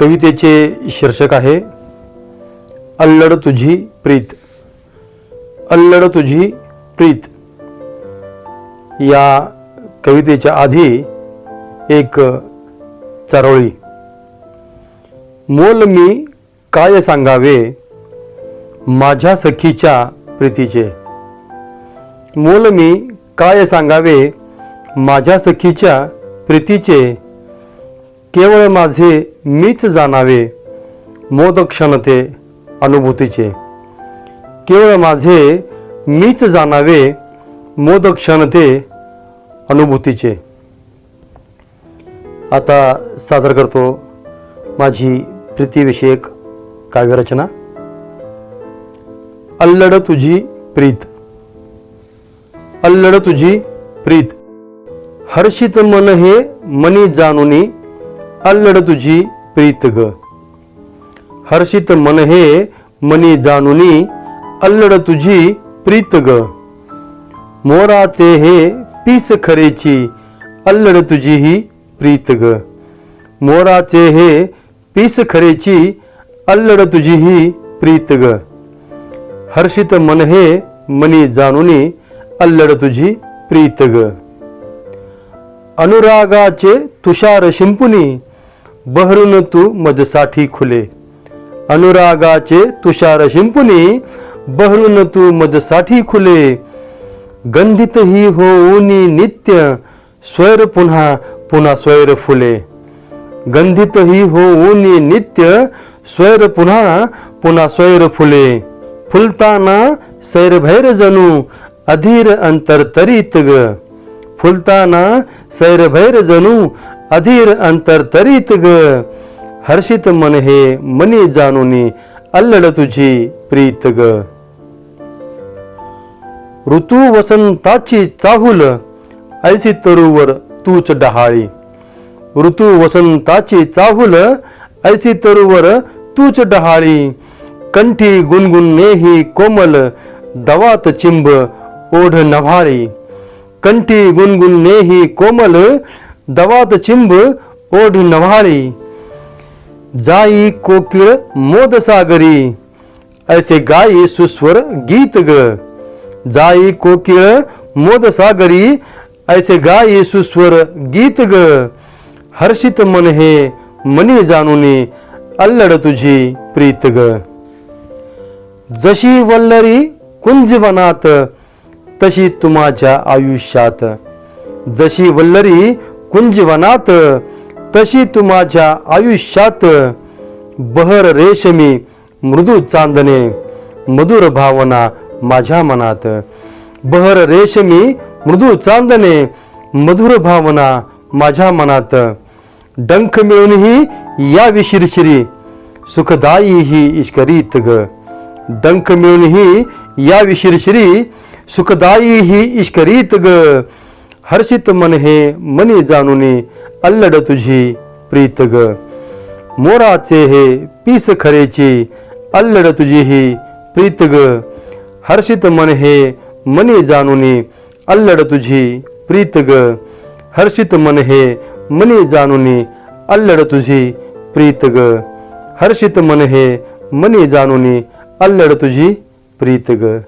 कवितेचे शीर्षक आहे अल्लड तुझी प्रीत अल्लड तुझी प्रीत. या कवितेच्या आधी एक चारोळी मोल मी काय सांगावे माझ्या सखीच्या प्रीतीचे? मोल मी काय सांगावे माझ्या सखीच्या प्रीतीचे? केवळ माझे मीच जाणावे मोदक्षणते अनुभूतीचे. केवळ माझे मीच जाणावे मोदक्षणते अनुभूतीचे. आता सादर करतो माझी प्रीतीविषयक काव्यरचना. अल्लड तुझी प्रीत. अल्लड तुझी प्रीत. हर्षित मन हे मनी जाणुनी अल्लड तुझी प्रीत ग. हर्षित मन हे मनी जाणुनी अल्लड तुझी प्रीत ग. मोराचे हे पीस खरेची अल्लड तुझी ही प्रीत ग. मोराचे हे पीस खरेची अल्लड तुझी ही प्रीत ग. हर्षित मन हे मनी जाणुनी अल्लड तुझी प्रीत ग. अनुरागाचे तुषार शिंपुनी बहरून तू मजसाठी खुले। अनुरागाचे तुषार शिंपुनी बहरून तू मजसाठी खुले। गंधित ही होऊनी नित्य स्वैर पुन्हा पुन्हा स्वैर फुले। गंधित ही होऊनी नित्य स्वैर पुन्हा पुन्हा स्वैर फुले। फुलताना सैरभैर जणू अधीर अंतर तरीत ग। फुलताना सैरभैर जणू अधीर अंतर तरीत ग. हर्षित मन हे मनी जाणूनी अल्लड तुझी प्रीत ग. ऋतू वसंताची चाहूल ऐसी तरुवर तूच डहाळी. ऋतू वसंताची चाहूल ऐसी तरुवर तूच डहाळी. कंठी गुणगुणनेही कोमल दवात चिंब ओढ नव्हाळी. कंठी गुणगुणनेही कोमल दवात चिंब ओढी नव्हाळी जाई कोकिळ मोद सागरी ऐसे गाई सुस्वर गीत ग जाई कोकिळ मोद सागरी ऐसे गाई सुस्वर गीत ग हर्षित मन हे मनी जाणुनी अल्लड तुझी प्रीत ग जशी वल्लरी कुंजवनात तशी तुम्हाच्या आयुष्यात जशी वल्लरी कुंजवनात तशी तुम्हाच्या आयुष्यात बहर रेशमी मृदू चांदणे मधुर भावना माझ्या मनात. बहर रेशमी मृदू चांदणे मधुर भावना माझ्या मनात. डंख मिळूनही या विशिरशिरी सुखदायी ही इश्करीत ग. डंख मिळूनही या विशिरशिरी सुखदायी ही इश्करीत ग. हर्षित मन हे मनी जाणुनी अल्लड तुझी प्रीत ग. मोराचे हे पीस खरेची अल्लड तुझी ही प्रीत ग. हर्षित मन हे मनी जाणुनी अल्लड तुझी प्रीत ग. हर्षित मन हे मनी जाणुनी अल्लड तुझी प्रीत ग. हर्षित मन हे मनी जाणुनी अल्लड तुझी प्रीत ग.